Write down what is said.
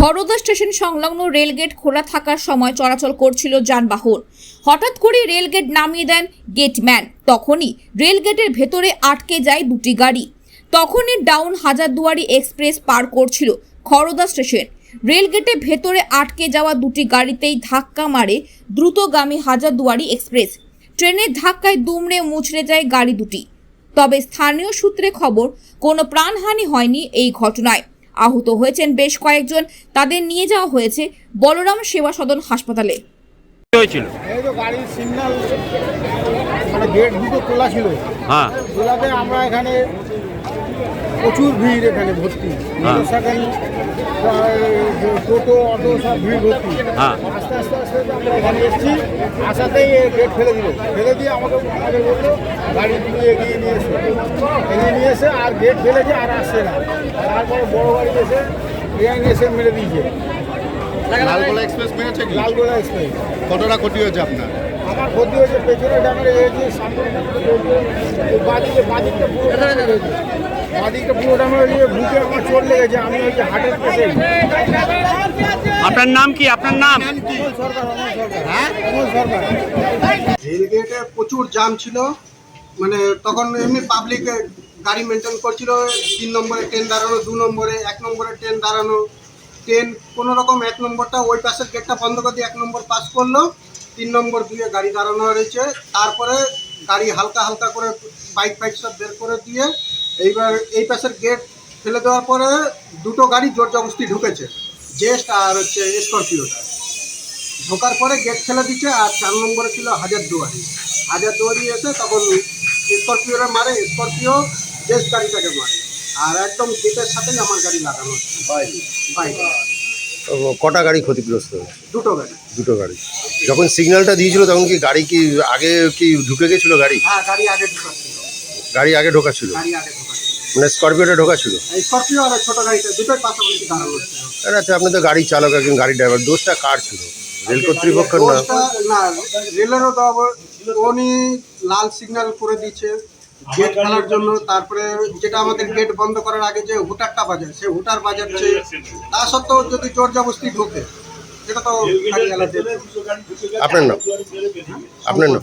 Khardah station সংলগ্ন rail gate খোলা থাকার সময় চলাচল করছিল যানবাহন। হঠাৎ করে রেলগেট নামিয়ে দেন গেটম্যান। তখনই রেলগেটের ভেতরে আটকে যায় দুটি গাড়ি। তখনই ডাউন হাজারদুয়ারি এক্সপ্রেস পার করছিল খড়দা স্টেশন। রেলগেটে ভেতরে আটকে যাওয়া দুটি গাড়িতেই ধাক্কা মারে দ্রুতগামী হাজারদুয়ারি এক্সপ্রেস। ট্রেনের ধাক্কায় দুমড়ে মুচড়ে যায় গাড়ি দুটি। তবে স্থানীয় সূত্রে খবর, কোনো প্রাণহানি হয়নি এই ঘটনায়। আহত হয়েছেন বেশ কয়েকজন। তাদের নিয়ে যাওয়া হয়েছে বলরাম সেবা সদন হাসপাতালে। হয়েছিল? তো গাড়ির সিগন্যাল মানে গেট দুটো খোলা ছিল। হ্যাঁ। খোলাতে আমরা এখানে প্রচুর ভিড় এখানে ভর্তি। মোটর টোটো অটো সব ভিড় ভর্তি। হ্যাঁ। আস্তে আস্তে আস্তে আমরা এখানে এসেছি। আসাতেই গেট ফেলে দিল। ফেলে দিয়ে আমাকে আমাকে বলল গাড়ি এগিয়ে নিয়ে এসো। এগিয়ে নিয়ে এসে আর গেট ফেলেছে আর আসছে না। তারপরে বড় গাড়ি এসে এখানে এসে মেরে দিয়েছে। লালগোলা এক্সপ্রেস মেরেছে কি? লালগোলা এক্সপ্রেস। কতটা ক্ষতি হয়েছে আপনার? আমার ক্ষতি হয়েছে পেছনে ডাঙরে হয়েছে সামনে বাদিকে বাদিকটা পুরো বাদিকটা পুরো ডাঙরে হয়েছে বুকে আমার চোট লেগেছে আমি হচ্ছে হার্টের পেশেন্ট আপনার নাম কি? আপনার নাম? হ্যাঁ? রেলগেটে প্রচুর জাম ছিল মানে তখন এমনি পাবলিক গাড়ি মেনটেন করছিল তিন নম্বরে ট্রেন দাঁড়ানো দু নম্বরে এক নম্বরে ট্রেন দাঁড়ানো। ট্রেন কোনো রকম এক নম্বরটা ওই পাশের গেটটা বন্ধ করে দিয়ে এক নম্বর পাস করল, তিন নম্বর দিয়ে গাড়ি দাঁড়ানো রয়েছে তারপরে গাড়ি হালকা হালকা করে বাইক ফাইক সব বের করে দিয়ে এইবার এই পাশের গেট ফেলে দেওয়ার পরে দুটো গাড়ি জোর জবস্তি ঢুকেছে জেস্ট আর হচ্ছে স্করপিওটা ঢোকার পরে গেট ফেলে দিচ্ছে আর চার নম্বরে ছিল হাজার দুয়ারি। হাজার দুয়ারি এসে তখন স্করপিওরা মারে স্করপিও জেস্ট গাড়িটাকে মারে। আর একদম গেটের সাথেই আমার গাড়ি লাগানো বাইক? কটা গাড়ি ক্ষতিগ্রস্ত দুটো গাড়ি। দুটো গাড়ি। যখন সিগন্যালটা দিয়েছিল তখন কি গাড়ি কি আগে কি ঢুকে গেছিল গাড়ি? হ্যাঁ গাড়ি আগে ঢোকাচ্ছিল গাড়ি আগে ঢোকা ছিল? গাড়ি আগে ঢোকাচ্ছিল মানে স্করপিওটা ঢোকা ছিল? স্করপিও আর ছোটো গাড়িটা দুটোই পাশাপাশি দাঁড়ানো ছিল। আচ্ছা আপনি তো গাড়ি চালক একজন গাড়ি ড্রাইভার। দোষটা কার ছিল? রেল কর্তৃপক্ষের না? রেলেরও দেওয়া উনি লাল সিগন্যাল করে দিচ্ছে গেট খেলার জন্য তারপরে যেটা আমাদের গেট বন্ধ করার আগে যে হুটারটা বাজার সে হুটার বাজাচ্ছে। তা সত্ত্বেও যদি জোর জবস্তি ঢোকে সেটা তো আপনার নাম? আপনার নাম?